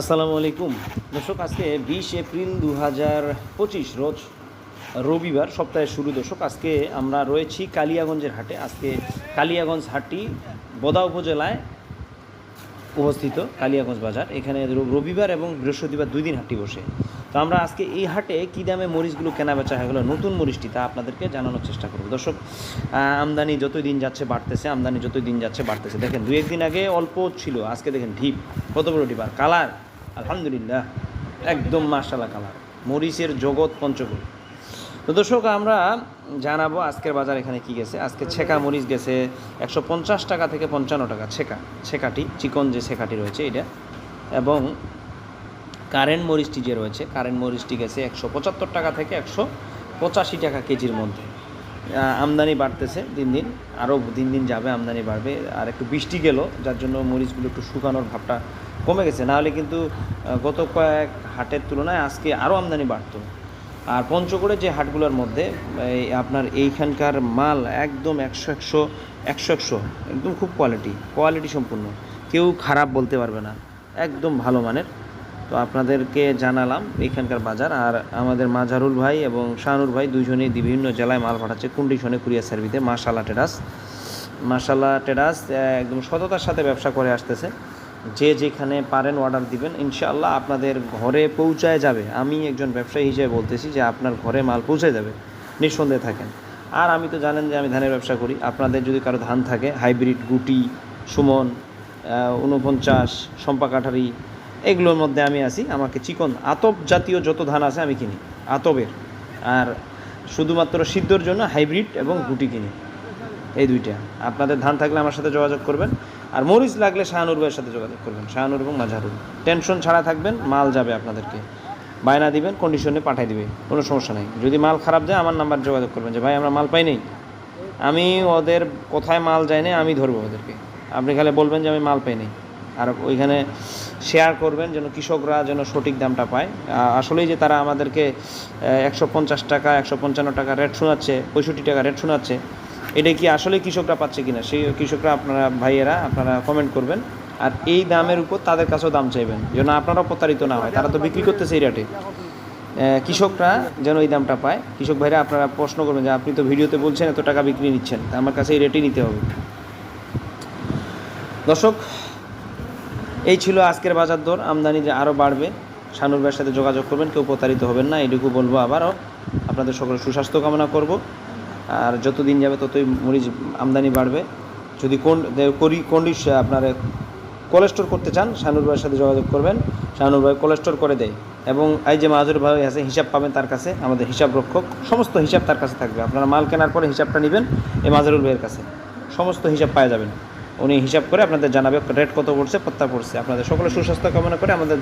আসসালামু আলাইকুম। দর্শক, আজকে বিশ এপ্রিল দু হাজার পঁচিশ রোজ রবিবার, সপ্তাহের শুরু। দর্শক, আজকে আমরা রয়েছি কালিয়াগঞ্জের হাটে। আজকে কালিয়াগঞ্জ হাটটি বোদা উপজেলায় অবস্থিত, কালিয়াগঞ্জ বাজার। এখানে রবিবার এবং বৃহস্পতিবার দুই দিন হাটটি বসে। তো আমরা আজকে এই হাটে কী দামে মরিচগুলো কেনা বেচা হয়ে গেলো, নতুন মরিচটি তা আপনাদেরকে জানানোর চেষ্টা করব। দর্শক আমদানি যতই দিন যাচ্ছে বাড়তেছে, আমদানি যতই দিন যাচ্ছে বাড়তেছে। দেখেন দু একদিন আগে অল্প ছিল, আজকে দেখেন ঢিপ, কত বড় ঢিপ। আর কালার আলহামদুলিল্লাহ, একদম মার্শাল্লাহ কালার মরিচের জগৎ পঞ্চকুল তো দর্শক, আমরা জানাব আজকের বাজার এখানে কি গেছে। আজকে ছেকা মরিচ গেছে একশো পঞ্চাশ টাকা থেকে পঞ্চান্ন টাকা। ছেকা, ছেকাটি, চিকন যে ছেকাটি রয়েছে এটা। এবং কারেন্ট মরিচটি যে রয়েছে, কারেন্ট মরিচটি গেছে একশো পঁচাত্তর টাকা থেকে একশো পঁচাশি টাকা কেজির মধ্যে। আমদানি বাড়তেছে দিন দিন, আরও দিন দিন যাবে, আমদানি বাড়বে। আর একটু বৃষ্টি গেল, যার জন্য মরিচগুলো একটু শুকানোর ভাবটা কমে গেছে। নাহলে কিন্তু গত কয়েক হাটের তুলনায় আজকে আরও আমদানি বাড়তো। আর পঞ্চগড়ে যে হাটগুলোর মধ্যে আপনার এইখানকার মাল একদম একশো একশো একশো একশো, একদম খুব কোয়ালিটি কোয়ালিটি সম্পূর্ণ। কেউ খারাপ বলতে পারবে না। একদম ভালো মানের। তো আপনাদেরকে জানালাম এখানকার বাজার। আর আমাদের মাজারুল ভাই এবং শাহানুর ভাই দুজনেই বিভিন্ন জেলায় মাল পাঠাচ্ছে। কন্ডিশনে কুরিয়ার সার্ভিসে। মাশাল্লাহ টেরাস। মাশাল্লাহ টেরাস একদম সততার সাথে ব্যবসা করে আসতেছে। যে যেখানে পারেন অর্ডার দিবেন, ইনশাআল্লাহ আপনাদের ঘরে পৌঁছায় যাবে। আমি একজন ব্যবসায়ী হিসেবে বলতেছি যে আপনার ঘরে মাল পৌঁছায় যাবে, নিঃসন্দেহে থাকেন। আর আমি তো জানেন যে আমি ধানের ব্যবসা করি, আপনাদের যদি কারও ধান থাকে, হাইব্রিড গুটি, সুমন উনপঞ্চাশ সম্পা কাঠারি, এগুলোর মধ্যে আমি আসি আমাকে চিকন, আতপ জাতীয় যত ধান আছে আমি কিনি আতবের আর শুধুমাত্র সিদ্ধর জন্য হাইব্রিড এবং গুটি কিনি। এই দুইটা। আপনাদের ধান থাকলে আমার সাথে যোগাযোগ করবেন। আর মরিচ লাগলে শাহানুর ভাইয়ের সাথে যোগাযোগ করবেন। শাহানুর এবং মাঝারুল। টেনশন ছাড়া থাকবেন, মাল যাবে আপনাদেরকে। বায়না দিবেন কন্ডিশনে পাঠিয়ে দিবে কোনো সমস্যা নেই। যদি মাল খারাপ যায়, আমার নাম্বার যোগাযোগ করবেন যে, ভাই, আমরা মাল পাই নেই। আমি ওদের কোথায় মাল যায় না আমি ধরবো ওদেরকে। আপনি খালি বলবেন যে, আমি মাল পাই নেই। আর ওইখানে শেয়ার করবেন যেন কৃষকরা যেন সঠিক দামটা পায়। আসলেই যে তারা আমাদেরকে একশো পঞ্চাশ টাকা, একশো পঞ্চান্ন টাকা রেট শোনাচ্ছে, পঁয়ষট্টি টাকা রেট শোনাচ্ছে এটা কি আসলে কৃষকরা পাচ্ছে কিনা? সেই কৃষকরা আপনারা ভাইয়েরা, আপনারা কমেন্ট করবেন। আর এই দামের উপর তাদের কাছেও দাম চাইবেন, যেন আপনারাও প্রতারিত না হয়। তারা তো বিক্রি করতেছে এই রেটে। কৃষকরা যেন এই দামটা পায়। কৃষক ভাইরা, আপনারা প্রশ্ন করবেন যে, আপনি তো ভিডিওতে বলছেন, এত টাকা বিক্রি নিচ্ছেন। তা আমার কাছে এই রেটেই নিতে হবে। দর্শক, এই ছিল আজকের বাজার দর। আমদানি যে আরও বাড়বে শানুর সাথে যোগাযোগ করবেন, কেউ প্রতারিত হবেন না। এটুকু বলব আবারও। আপনাদের সকলের সুস্বাস্থ্য কামনা করব। আর যত দিন যাবে ততই মরিচ আমদানি বাড়বে। যদি কোন করি কন্ডিশন আপনার কোলেস্টোর করতে চান শানুর ভাইয়ের সাথে যোগাযোগ করবেন। শানুর ভাই কোলেস্টোর করে দেয় এবং এই যে মাহাজুর ভাই আছে, হিসাব পাবেন তার কাছে, আমাদের হিসাব রক্ষক। সমস্ত হিসাব তার কাছে থাকবে। আপনারা মাল কেনার পরে হিসাবটা নেবেন এই মাজারুল ভাইয়ের কাছে। সমস্ত হিসাব পাওয়া যাবেন উনি হিসাব করে আপনাদের জানাবে রেট কত পড়ছে কত পড়ছে। আপনাদের সকলে সুস্বাস্থ্য কামনা করে আমাদের